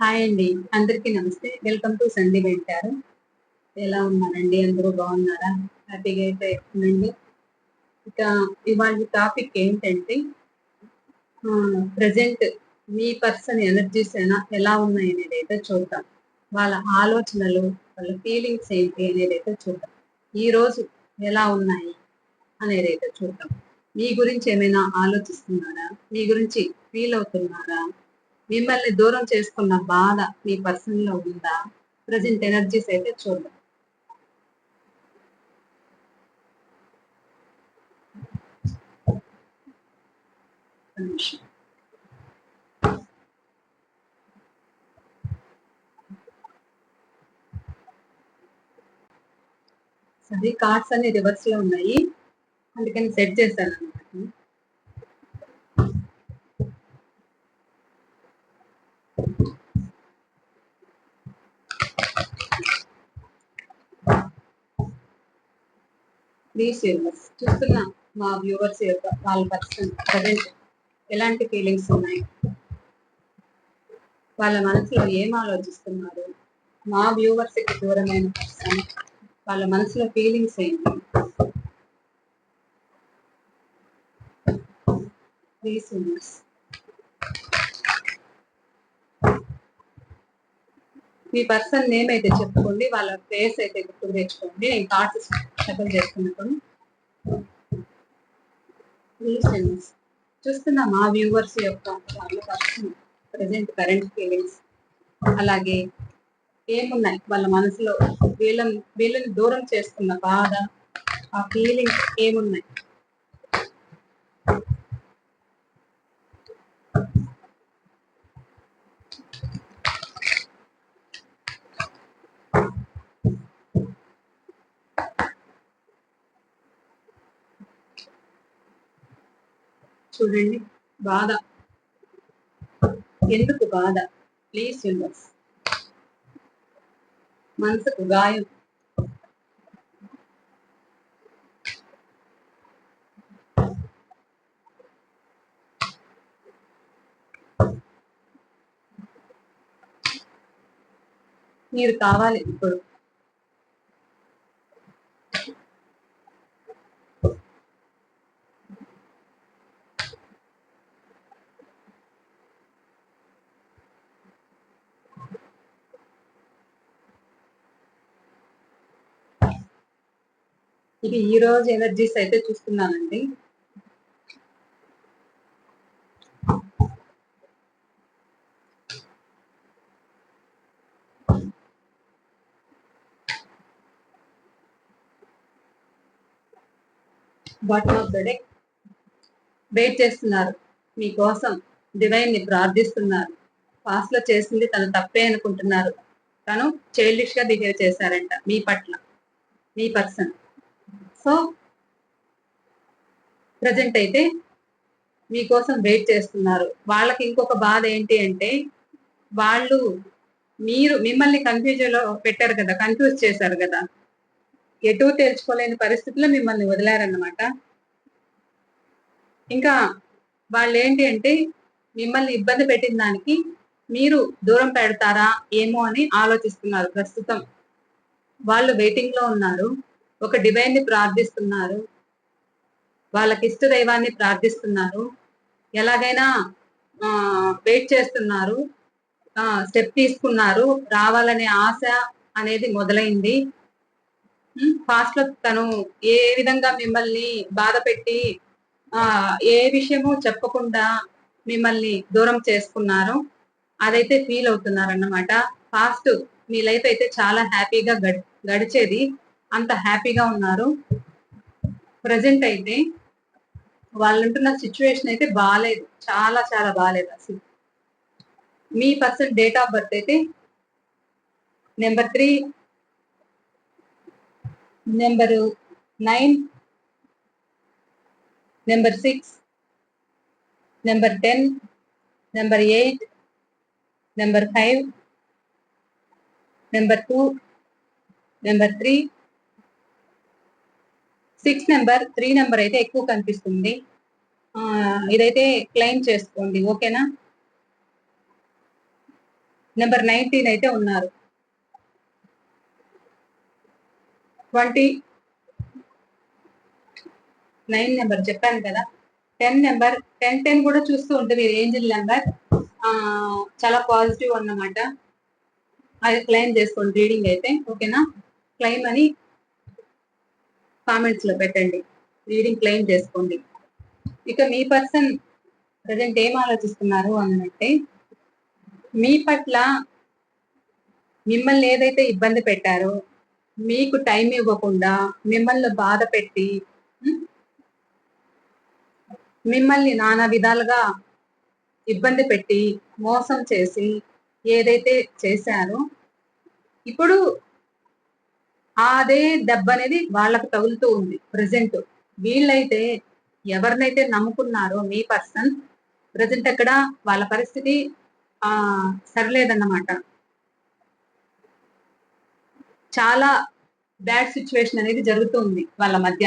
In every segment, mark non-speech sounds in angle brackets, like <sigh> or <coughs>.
Hi అండి. అందరికీ నమస్తే. వెల్కమ్ టు సండే వెంటారు ఎలా ఉన్నారండి? అందరూ బాగున్నారా? హ్యాపీగా అయితే ఉండండి. ఇక ఇవాళ టాపిక్ ఏంటంటే ప్రజెంట్ మీ పర్సన్ ఎనర్జీస్ అయినా ఎలా ఉన్నాయి అనేది అయితే చూద్దాం. వాళ్ళ ఆలోచనలు వాళ్ళ ఫీలింగ్స్ ఏంటి అనేది అయితే చూద్దాం. ఈ రోజు ఎలా ఉన్నాయి అనేది అయితే చూద్దాం. మీ గురించి ఏమైనా ఆలోచిస్తున్నారా? మీ గురించి ఫీల్ అవుతున్నారా? మిమ్మల్ని దూరం చేసుకున్న బాధ మీ పర్సన్లో ఉందా? ప్రజెంట్ ఎనర్జీస్ అయితే చూద్దాం. సరే కార్డ్స్ అన్ని రివర్స్లో ఉన్నాయి. అందుకని సెట్ చేశాను అనమాట ప్లీజ్ షేర్ చూస్తున్న మా వ్యూవర్స్ యొక్క వాళ్ళ పర్సన్ ప్రజెంట్ ఎలాంటి ఫీలింగ్స్ ఉన్నాయి? వాళ్ళ మనసులో ఏం ఆలోచిస్తున్నారు? మా వ్యూవర్స్కి దూరమైన పర్సన్ వాళ్ళ మనసులో ఫీలింగ్స్ ఏంటి? ప్లీజ్ యూనివర్స్ మీ పర్సన్ నేమ్ అయితే చెప్పుకోండి వాళ్ళ ఫేస్ అయితే గుర్తు తెచ్చుకోండి. నేను కార్డ్స్ షఫల్ చేస్తున్నప్పుడు ప్లీజ్ చూస్తున్న మా వ్యూవర్స్ యొక్క వాళ్ళ పర్సన్ ప్రజెంట్ కరెంట్ ఫీలింగ్స్. అలాగే ఏమున్నాయి? వాళ్ళ మనసులో వీళ్ళని వీళ్ళని దూరం చేసుకున్న బాధ ఆ ఫీలింగ్స్ ఏమున్నాయి? చూడండి. బాధ. ఎందుకు బాధ? ప్లీజ్ యూనివర్స్ మనసుకు గాయం. మీరు కావాలి ఇప్పుడు. ఇది ఈ రోజు ఎనర్జీస్ అయితే చూస్తున్నానండి. Bottom of the day wait చేస్తున్నారు. మీకోసం డివైన్ని ప్రార్థిస్తున్నారు. పాస్ట్లో చేసింది తను తప్పే అనుకుంటున్నారు. తను చైల్డిష్గా బిహేవ్ చేశారంట మీ పట్ల. మీ పర్సన్ సో ప్రజెంట్ అయితే మీకోసం వెయిట్ చేస్తున్నారు. వాళ్ళకి ఇంకొక బాధ ఏంటి అంటే వాళ్ళు మీరు మిమ్మల్ని కన్ఫ్యూజన్లో పెట్టారు కదా కన్ఫ్యూజ్ చేశారు కదా. ఎటు తేల్చుకోలేని పరిస్థితిలో మిమ్మల్ని వదిలారన్నమాట. ఇంకా వాళ్ళు ఏంటి అంటే మిమ్మల్ని ఇబ్బంది పెట్టిన దానికి మీరు దూరం పెడతారా ఏమో అని ఆలోచిస్తున్నారు ప్రస్తుతం. వాళ్ళు వెయిటింగ్లో ఉన్నారు. ఒక డివైన్ని ప్రార్థిస్తున్నారు. వాళ్ళకి ఇష్ట దైవాన్ని ప్రార్థిస్తున్నారు. ఎలాగైనా వెయిట్ చేస్తున్నారు. స్టెప్ తీసుకున్నారు. రావాలనే ఆశ అనేది మొదలైంది. ఫాస్ట్లో తను ఏ విధంగా మిమ్మల్ని బాధ పెట్టి ఆ ఏ విషయము చెప్పకుండా మిమ్మల్ని దూరం చేసుకున్నారు అదైతే ఫీల్ అవుతున్నారు అన్నమాట ఫాస్ట్ మీ లైఫ్ అయితే చాలా హ్యాపీగా గడి గడిచేది. అంత హ్యాపీగా ఉన్నారు. ప్రజెంట్ అయితే వాళ్ళు ఉంటున్న సిచ్యువేషన్ అయితే బాగాలేదు చాలా చాలా బాగాలేదు అసలు. మీ పర్సన్ డేట్ ఆఫ్ బర్త్ అయితే number three number nine number six number ten number eight number five number two number three six number three number అయితే ఎక్కువ కనిపిస్తుంది. ఇదైతే క్లెయిమ్ చేసుకోండి ఓకేనా నెంబర్ నైన్టీన్ అయితే ఉన్నారు. ట్వంటీ నైన్ నెంబర్ చెప్పాను కదా? టెన్ నెంబర్ టెన్ టెన్ కూడా చూస్తూ ఉంటే మీరు ఏంజిల్ నెంబర్ చాలా పాజిటివ్ అన్నమాట. అది క్లెయిమ్ చేసుకోండి రీడింగ్ అయితే ఓకేనా క్లెయిమ్ అని కామెంట్స్లో పెట్టండి. రీడింగ్ క్లెయిమ్ చేసుకోండి. ఇక మీ పర్సన్ ప్రజెంట్ ఏం ఆలోచిస్తున్నారు అన్నట్టే మీ పట్ల మిమ్మల్ని ఏదైతే ఇబ్బంది పెట్టారో మీకు టైం ఇవ్వకుండా మిమ్మల్ని బాధ పెట్టి మిమ్మల్ని నానా విధాలుగా ఇబ్బంది పెట్టి మోసం చేసి ఏదైతే చేశారో ఇప్పుడు అదే దెబ్బ అనేది వాళ్ళకు తగులుతూ ఉంది ప్రజెంట్ వీళ్ళైతే ఎవరినైతే నమ్ముకున్నారో మీ పర్సన్ ప్రజెంట్ అక్కడ వాళ్ళ పరిస్థితి ఆ సరలేదన్నమాట. చాలా బ్యాడ్ సిచ్యువేషన్ అనేది జరుగుతుంది వాళ్ళ మధ్య.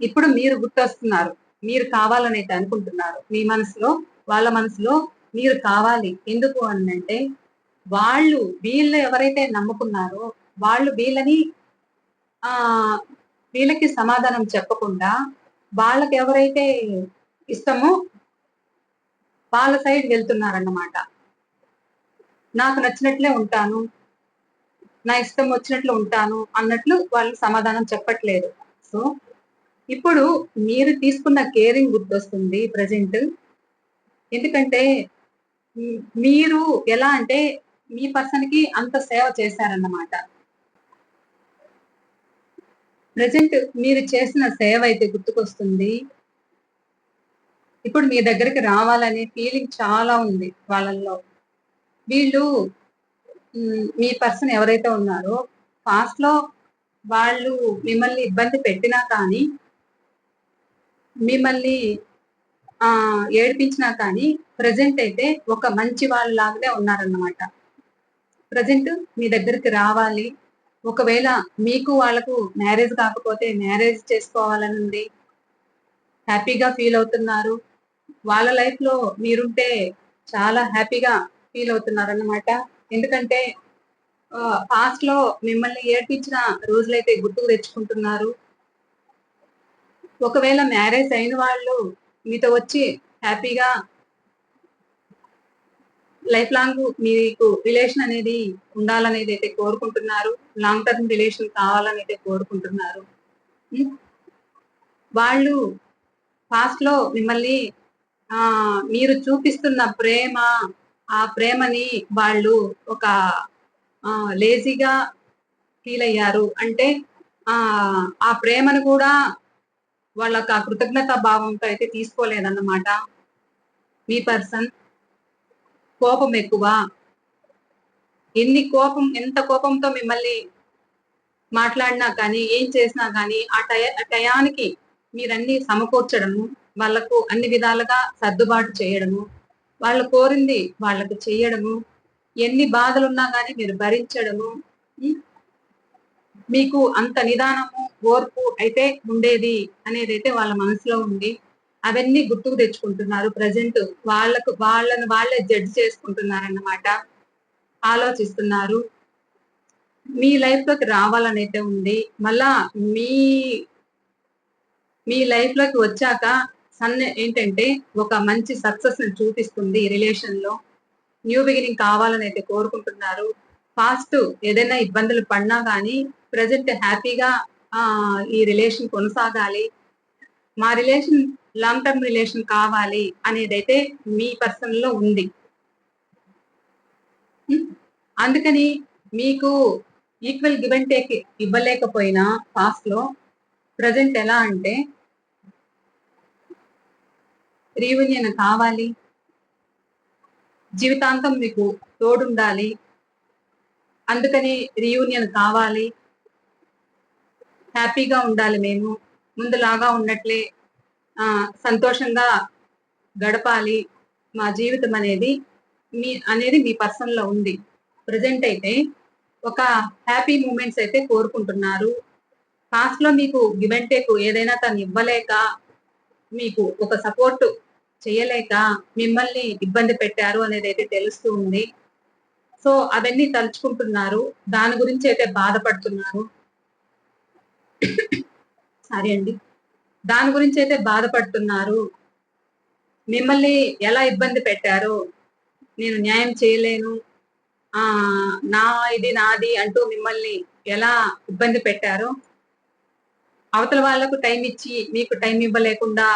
ఇప్పుడు మీరు గుర్తొస్తున్నారు మీరు కావాలని అయితే అనుకుంటున్నారు మీ మనసులో వాళ్ళ మనసులో మీరు కావాలి. ఎందుకు అని అంటే వాళ్ళు వీళ్ళు ఎవరైతే నమ్ముకున్నారో వాళ్ళు వీళ్ళని ఆ వీళ్ళకి సమాధానం చెప్పకుండా వాళ్ళకి ఎవరైతే ఇష్టమో వాళ్ళ సైడ్ వెళ్తున్నారన్నమాట. నాకు నచ్చినట్లే ఉంటాను నా ఇష్టం వచ్చినట్లు ఉంటాను అన్నట్లు వాళ్ళు సమాధానం చెప్పట్లేదు. సో ఇప్పుడు మీరు తీసుకున్న కేరింగ్ గుర్తొస్తుంది ప్రజెంట్. ఎందుకంటే మీరు ఎలా అంటే మీ పర్సన్కి అంత సేవ చేశారన్నమాట. ప్రజెంట్ మీరు చేసిన సేవ అయితే గుర్తుకొస్తుంది. ఇప్పుడు మీ దగ్గరికి రావాలనే ఫీలింగ్ చాలా ఉంది వాళ్ళల్లో. వీళ్ళు మీ పర్సన్ ఎవరైతే ఉన్నారో పాస్ట్లో వాళ్ళు మిమ్మల్ని ఇబ్బంది పెట్టినా కానీ మిమ్మల్ని ఏడిపించినా కానీ ప్రజెంట్ అయితే ఒక మంచి వాళ్ళలాగానే ఉన్నారన్నమాట. ప్రజెంట్ మీ దగ్గరికి రావాలి. ఒకవేళ మీకు వాళ్ళకు మ్యారేజ్ కాకపోతే మ్యారేజ్ చేసుకోవాలని ఉంది. హ్యాపీగా ఫీల్ అవుతున్నారు. వాళ్ళ లైఫ్లో మీరుంటే చాలా హ్యాపీగా ఫీల్ అవుతున్నారు అన్నమాట ఎందుకంటే పాస్ట్లో మిమ్మల్ని ఏడ్పించిన రోజులైతే గుర్తుకు తెచ్చుకుంటున్నారు. ఒకవేళ మ్యారేజ్ అయిన వాళ్ళు మీతో వచ్చి హ్యాపీగా లైఫ్ లాంగ్ మీకు రిలేషన్ అనేది ఉండాలనేది అయితే కోరుకుంటున్నారు లాంగ్ టర్మ్ రిలేషన్ కావాలని అయితే కోరుకుంటున్నారు వాళ్ళు పాస్ట్లో మిమ్మల్ని ఆ మీరు చూపిస్తున్న ప్రేమ ఆ ప్రేమని వాళ్ళు ఒక లేజీగా ఫీల్ అయ్యారు. అంటే ఆ ఆ ప్రేమను కూడా వాళ్ళ కృతజ్ఞత భావంతో అయితే తీసుకోలేదన్నమాట. మీ పర్సన్ కోపం ఎక్కువ. ఎన్ని కోపం ఎంత కోపంతో మిమ్మల్ని మాట్లాడినా కానీ ఏం చేసినా కానీ ఆ టయ ఆ టయానికి మీరన్ని సమకూర్చడము వాళ్ళకు అన్ని విధాలుగా సర్దుబాటు చేయడము వాళ్ళు కోరింది వాళ్ళకు చేయడము ఎన్ని బాధలున్నా కానీ మీరు భరించడము మీకు అంత నిదానము ఓర్పు అయితే ఉండేది అనేది అయితే వాళ్ళ మనసులో ఉంది. అవన్నీ గుర్తుకు తెచ్చుకుంటున్నారు. ప్రజెంట్ వాళ్ళకు వాళ్ళని వాళ్ళే జడ్జ్ చేసుకుంటున్నారు అన్నమాట ఆలోచిస్తున్నారు. మీ లైఫ్లోకి రావాలనైతే ఉంది. మళ్ళా మీ మీ లైఫ్లోకి వచ్చాక సన్ ఏంటంటే ఒక మంచి సక్సెస్ని చూపిస్తుంది ఈ రిలేషన్లో. న్యూ బిగినింగ్ కావాలని అయితే కోరుకుంటున్నారు. ఫాస్ట్ ఏదైనా ఇబ్బందులు పడినా కానీ ప్రజెంట్ హ్యాపీగా ఈ రిలేషన్ కొనసాగాలి. మా రిలేషన్ లాంగ్ టర్మ్ రిలేషన్ కావాలి అనేది అయితే మీ పర్సన్లో ఉంది. అందుకని మీకు ఈక్వల్ గివ్ అండ్ టేక్ ఇవ్వలేకపోయినా పాస్ట్లో ప్రజెంట్ ఎలా అంటే రీయూనియన్ కావాలి. జీవితాంతం మీకు తోడుండాలి. అందుకని రీయూనియన్ కావాలి. హ్యాపీగా ఉండాలి మేము. ముందులాగా ఉన్నట్లే సంతోషంగా గడపాలి మా జీవితం అనేది మీ అనేది మీ పర్సన్లో ఉంది. ప్రజెంట్ అయితే ఒక హ్యాపీ మూమెంట్స్ అయితే కోరుకుంటున్నారు. పాస్ట్లో మీకు గివ్ అండ్ టేక్ ఏదైనా తను ఇవ్వలేక మీకు ఒక సపోర్ట్ చేయలేక మిమ్మల్ని ఇబ్బంది పెట్టారు అనేది అయితే తెలుస్తూ ఉంది. సో అవన్నీ తలుచుకుంటున్నారు. దాని గురించి అయితే బాధపడుతున్నారు. <coughs> సారీ అండి. దాని గురించి అయితే బాధపడుతున్నారు. మిమ్మల్ని ఎలా ఇబ్బంది పెట్టారో నేను న్యాయం చేయలేను. ఆ నా ఇది నాది అంటూ మిమ్మల్ని ఎలా ఇబ్బంది పెట్టారో అవతల వాళ్ళకు టైం ఇచ్చి మీకు టైం ఇవ్వలేకుండా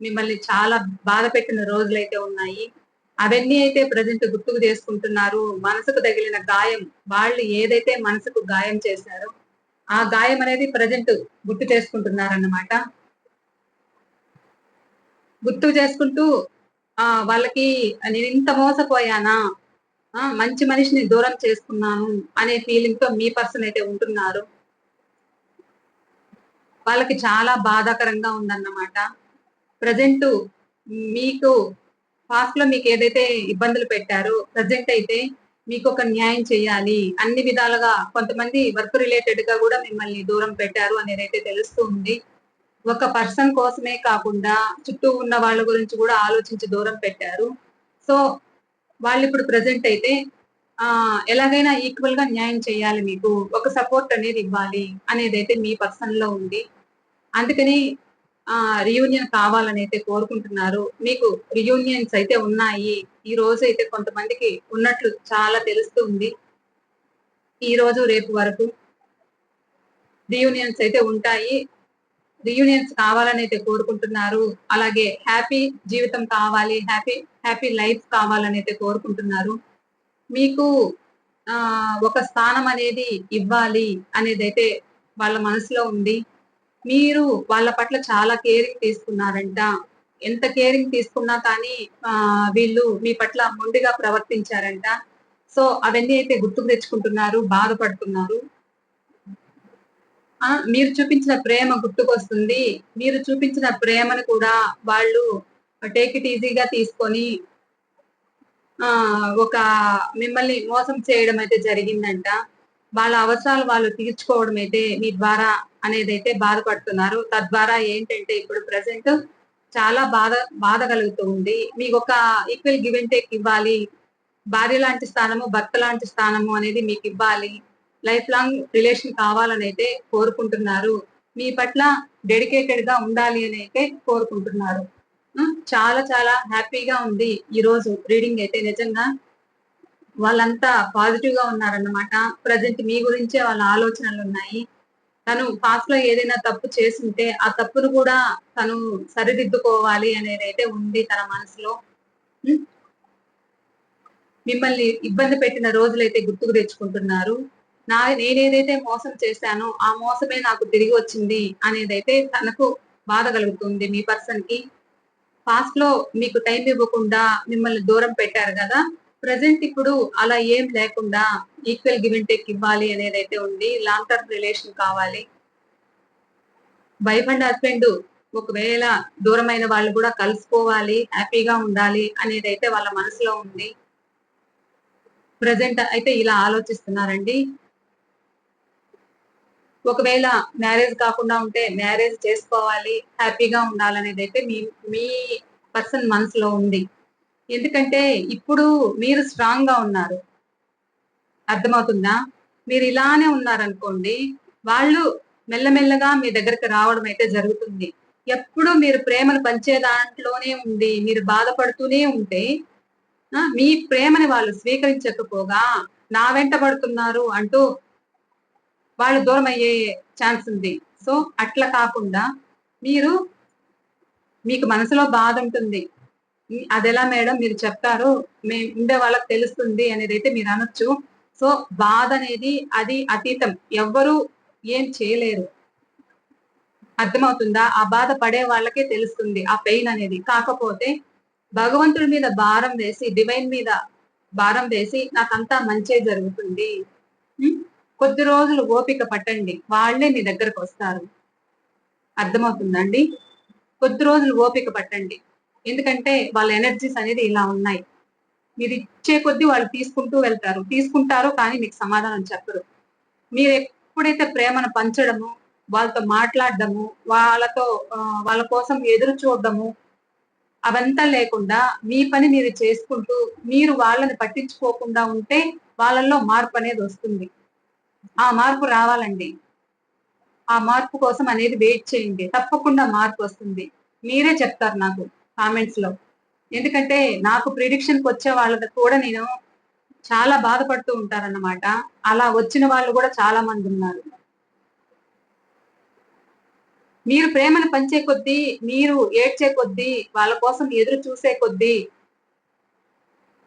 మిమ్మల్ని చాలా బాధ పెట్టిన రోజులు అయితే ఉన్నాయి. అవన్నీ అయితే ప్రజెంట్ గుర్తుకు చేసుకుంటున్నారు. మనసుకు తగిలిన గాయం వాళ్ళు ఏదైతే మనసుకు గాయం చేశారో ఆ గాయం అనేది ప్రజెంట్ గుర్తు చేసుకుంటున్నారు అన్నమాట గుర్తు చేసుకుంటూ ఆ వాళ్ళకి నేను ఇంత మోసపోయానా? మంచి మనిషిని దూరం చేసుకున్నాను అనే ఫీలింగ్తో మీ పర్సన్ అయితే ఉంటున్నారు. వాళ్ళకి చాలా బాధాకరంగా ఉందన్నమాట. ప్రజెంట్ మీకు పాస్ట్లో మీకు ఏదైతే ఇబ్బందులు పెట్టారో ప్రజెంట్ అయితే మీకు ఒక న్యాయం చేయాలి. అన్ని విధాలుగా కొంతమంది వర్క్ రిలేటెడ్గా కూడా మిమ్మల్ని దూరం పెట్టారు అనేది అయితే తెలుస్తూ ఉంది. ఒక పర్సన్ కోసమే కాకుండా చుట్టూ ఉన్న వాళ్ళ గురించి కూడా ఆలోచించి దూరం పెట్టారు. సో వాళ్ళు ఇప్పుడు ప్రజెంట్ అయితే ఎలాగైనా ఈక్వల్గా న్యాయం చేయాలి మీకు ఒక సపోర్ట్ అనేది ఇవ్వాలి అనేది అయితే మీ పర్సన్లో ఉంది. అందుకని రియూనియన్ కావాలని అయితే కోరుకుంటున్నారు. మీకు రియూనియన్స్ అయితే ఉన్నాయి. ఈ రోజు అయితే కొంతమందికి ఉన్నట్లు చాలా తెలుస్తుంది ఈ రోజు రేపు వరకు రియూనియన్స్ అయితే ఉంటాయి. రియూనియన్స్ కావాలని అయితే కోరుకుంటున్నారు అలాగే హ్యాపీ జీవితం కావాలి హ్యాపీ హ్యాపీ లైఫ్ కావాలని అయితే కోరుకుంటున్నారు. మీకు ఒక స్థానం అనేది ఇవ్వాలి అనేది అయితే వాళ్ళ మనసులో ఉంది. మీరు వాళ్ళ పట్ల చాలా కేరింగ్ తీసుకున్నారంట. ఎంత కేరింగ్ తీసుకున్నా కానీ వీళ్ళు మీ పట్ల మొండిగా ప్రవర్తించారంట. సో అవన్నీ అయితే గుర్తుకు తెచ్చుకుంటున్నారు బాధపడుతున్నారు. మీరు చూపించిన ప్రేమ గుర్తుకొస్తుంది. మీరు చూపించిన ప్రేమను కూడా వాళ్ళు టేక్ ఇట్ ఈజీగా తీసుకొని ఆ ఒక మిమ్మల్ని మోసం చేయడం అయితే జరిగిందంట. వాళ్ళ అవసరాలు వాళ్ళు తీర్చుకోవడం అయితే మీ ద్వారా అనేది అయితే బాధపడుతున్నారు. తద్వారా ఏంటంటే ఇప్పుడు ప్రజెంట్ చాలా బాధ బాధ కలుగుతూ ఉంది. మీకు ఒక ఈక్వల్ గివ్ అండ్ టేక్ ఇవ్వాలి. భార్య లాంటి స్థానము భర్త లాంటి స్థానము అనేది మీకు ఇవ్వాలి. లైఫ్ లాంగ్ రిలేషన్ కావాలని అయితే కోరుకుంటున్నారు. మీ పట్ల డెడికేటెడ్గా ఉండాలి అని అయితే కోరుకుంటున్నారు. చాలా చాలా హ్యాపీగా ఉంది ఈ రోజు రీడింగ్ అయితే. నిజంగా వాళ్ళంతా పాజిటివ్గా ఉన్నారన్నమాట. ప్రజెంట్ మీ గురించే వాళ్ళ ఆలోచనలు ఉన్నాయి. తను పాస్ట్లో ఏదైనా తప్పు చేసింటే ఆ తప్పును కూడా తను సరిదిద్దుకోవాలి అనేది అయితే ఉంది తన మనసులో. మిమ్మల్ని ఇబ్బంది పెట్టిన రోజులైతే గుర్తుకు తెచ్చుకుంటున్నారు. నా నేనేదైతే మోసం చేశానో ఆ మోసమే నాకు తిరిగి వచ్చింది అనేది అయితే తనకు బాధ కలుగుతుంది. మీ పర్సన్కి పాస్ట్లో మీకు టైం ఇవ్వకుండా మిమ్మల్ని దూరం పెట్టారు కదా ప్రజెంట్ ఇప్పుడు అలా ఏం లేకుండా ఈక్వల్ గివ్ అండ్ టేక్ ఇవ్వాలి అనేది అయితే ఉంది. లాంగ్ టర్మ్ రిలేషన్ కావాలి. వైఫ్ అండ్ హస్బెండ్ ఒకవేళ దూరమైన వాళ్ళు కూడా కలుసుకోవాలి హ్యాపీగా ఉండాలి అనేది అయితే వాళ్ళ మనసులో ఉంది. ప్రజెంట్ అయితే ఇలా ఆలోచిస్తున్నారండి. ఒకవేళ మ్యారేజ్ కాకుండా ఉంటే మ్యారేజ్ చేసుకోవాలి హ్యాపీగా ఉండాలనేది అయితే మీ మీ పర్సన్ మనసులో ఉంది. ఎందుకంటే ఇప్పుడు మీరు స్ట్రాంగ్గా ఉన్నారు. అర్థమవుతుందా? మీరు ఇలానే ఉన్నారనుకోండి వాళ్ళు మెల్లమెల్లగా మీ దగ్గరకు రావడం అయితే జరుగుతుంది. ఎప్పుడు మీరు ప్రేమను పంచే దాంట్లోనే ఉండి మీరు బాధపడుతూనే ఉంటే మీ ప్రేమని వాళ్ళు స్వీకరించకపోగా నా వెంట పడుతున్నారు అంటూ వాళ్ళు దూరం అయ్యే ఛాన్స్ ఉంది. సో అట్లా కాకుండా మీరు మీకు మనసులో బాధ ఉంటుంది. అది ఎలా మేడం మీరు చెప్తారు మేము ఉండే వాళ్ళకి తెలుస్తుంది అనేది అయితే మీరు అనొచ్చు. సో బాధ అనేది అది అతీతం. ఎవ్వరు ఏం చేయలేరు. అర్థమవుతుందా? ఆ బాధ పడే వాళ్ళకే తెలుస్తుంది. ఆ పెయిన్ అనేది. కాకపోతే భగవంతుడి మీద భారం వేసి డివైన్ మీద భారం వేసి నాకంతా మంచే జరుగుతుంది. కొద్ది రోజులు ఓపిక పట్టండి. వాళ్ళే మీ దగ్గరకు వస్తారు. అర్థమవుతుందండి? కొద్ది రోజులు ఓపిక పట్టండి. ఎందుకంటే వాళ్ళ ఎనర్జీస్ అనేది ఇలా ఉన్నాయి. మీరు ఇచ్చే కొద్దీ వాళ్ళు తీసుకుంటూ వెళ్తారు. తీసుకుంటారు కానీ మీకు సమాధానం చెప్పరు. మీరు ఎప్పుడైతే ప్రేమను పంచడము వాళ్ళతో మాట్లాడడము వాళ్ళతో వాళ్ళ కోసం ఎదురు చూడడము అవంతా లేకుండా మీ పని మీరు చేసుకుంటూ మీరు వాళ్ళని పట్టించుకోకుండా ఉంటే వాళ్ళల్లో మార్పు అనేది వస్తుంది. ఆ మార్పు రావాలండి. ఆ మార్పు కోసం అనేది వెయిట్ చేయండి. తప్పకుండా మార్పు వస్తుంది. మీరే చెప్తారు నాకు కామెంట్స్లో. ఎందుకంటే నాకు ప్రిడిక్షన్కి వచ్చే వాళ్ళకి కూడా నేను చాలా బాధపడుతూ ఉంటారన్నమాట. అలా వచ్చిన వాళ్ళు కూడా చాలా మంది ఉన్నారు. మీరు ప్రేమను పంచే కొద్దీ మీరు ఏడ్చే కొద్దీ వాళ్ళ కోసం ఎదురు చూసే కొద్దీ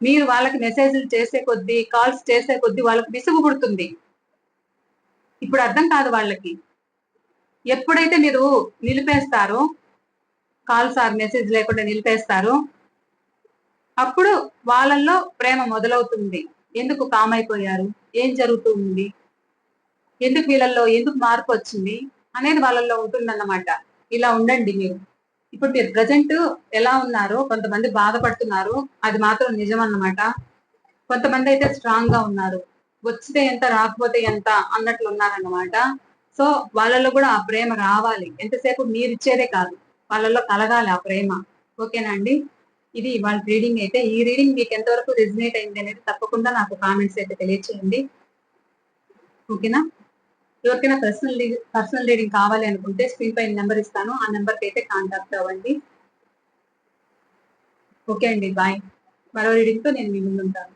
మీరు వాళ్ళకి మెసేజ్లు చేసే కొద్దీ కాల్స్ చేసే కొద్దీ వాళ్ళకి విసుగు పుడుతుంది. ఇప్పుడు అర్థం కాదు వాళ్ళకి. ఎప్పుడైతే మీరు నిలిపేస్తారో కాల్స్ ఆర్ మెసేజ్ లేకుండా నిలిపేస్తారో అప్పుడు వాళ్ళల్లో ప్రేమ మొదలవుతుంది. ఎందుకు కామ్ అయిపోయారు? ఏం జరుగుతుంది ఎందుకు వీళ్ళల్లో ఎందుకు మార్పు వచ్చింది? అనేది వాళ్ళల్లో ఉంటుందన్నమాట. ఇలా ఉండండి మీరు. ఇప్పుడు మీరు ప్రజెంట్ ఎలా ఉన్నారో కొంతమంది బాధపడుతున్నారు. అది మాత్రం నిజం అన్నమాట కొంతమంది అయితే స్ట్రాంగ్గా ఉన్నారు. వచ్చితే ఎంత రాకపోతే ఎంత అన్నట్లు ఉన్నారన్నమాట. సో వాళ్ళలో కూడా ఆ ప్రేమ రావాలి. ఎంతసేపు మీరు ఇచ్చేదే కాదు. వాళ్ళలో కలగాలి ఆ ప్రేమ. ఓకేనా అండి? ఇది వాళ్ళ రీడింగ్ అయితే. ఈ రీడింగ్ మీకు ఎంతవరకు రిజనేట్ అయింది అనేది తప్పకుండా నాకు కామెంట్స్ అయితే తెలియచేయండి. ఓకేనా? ఎవరికైనా పర్సనల్ పర్సనల్ రీడింగ్ కావాలి అనుకుంటే స్క్రీన్ పైన నెంబర్ ఇస్తాను. ఆ నెంబర్కి అయితే కాంటాక్ట్ అవ్వండి. ఓకే అండి బాయ్. మరో రీడింగ్తో నేను మీ ముందు ఉంటాను